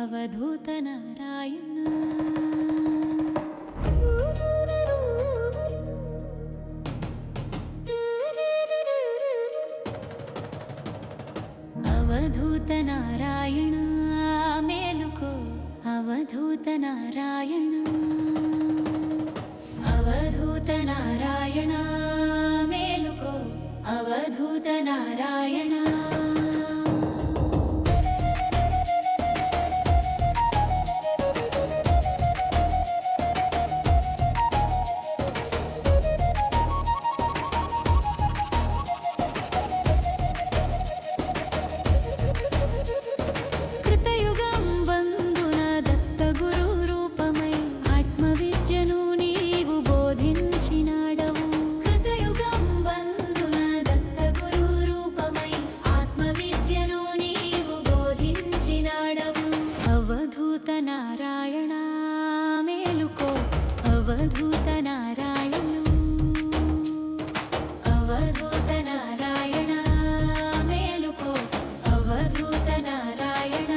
అవధూత నారాయణ అవధూత నారాయణ మేలుకో అవధూత నారాయణ అవధూత నారాయణ మేలుకో అవధూత నారాయణ అవధూత నారాయణు అవధూత నారాయణ మేలుకో. అవధూత నారాయణ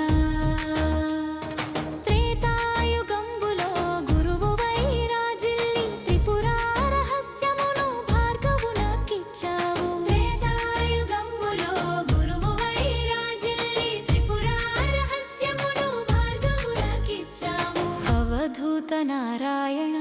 త్రేతాయుగంబులో గురువు వైరాజిల్లి త్రిపుర రహస్యమును భార్గవునకిచ్చావు. త్రేతాయుగంబులో గురువు వైరాజిల్లి రహస్యమును అవధూత నారాయణ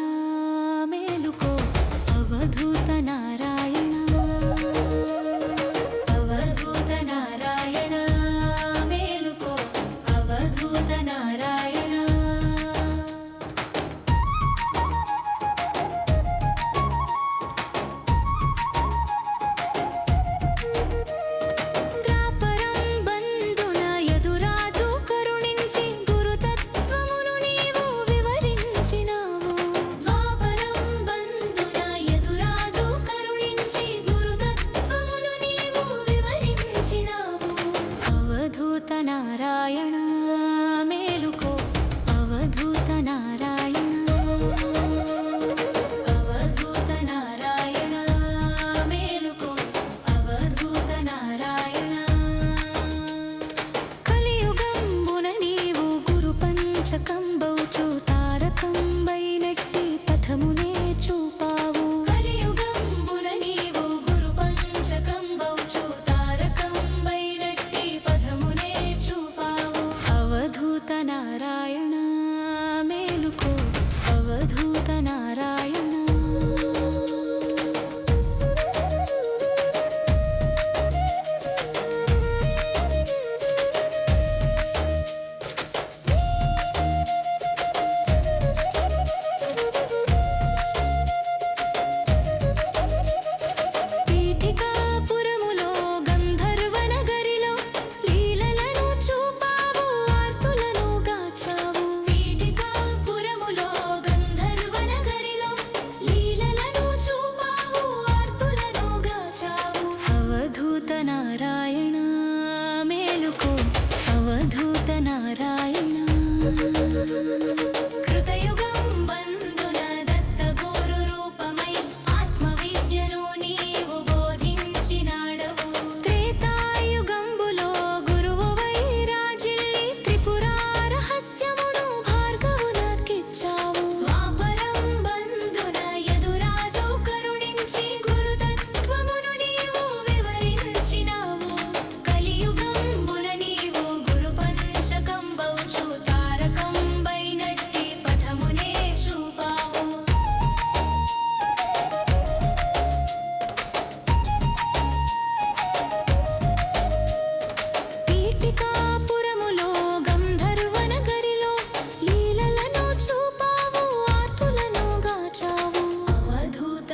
नारायण మేలుకో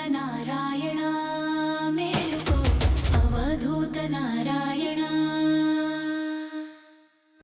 നാരായണ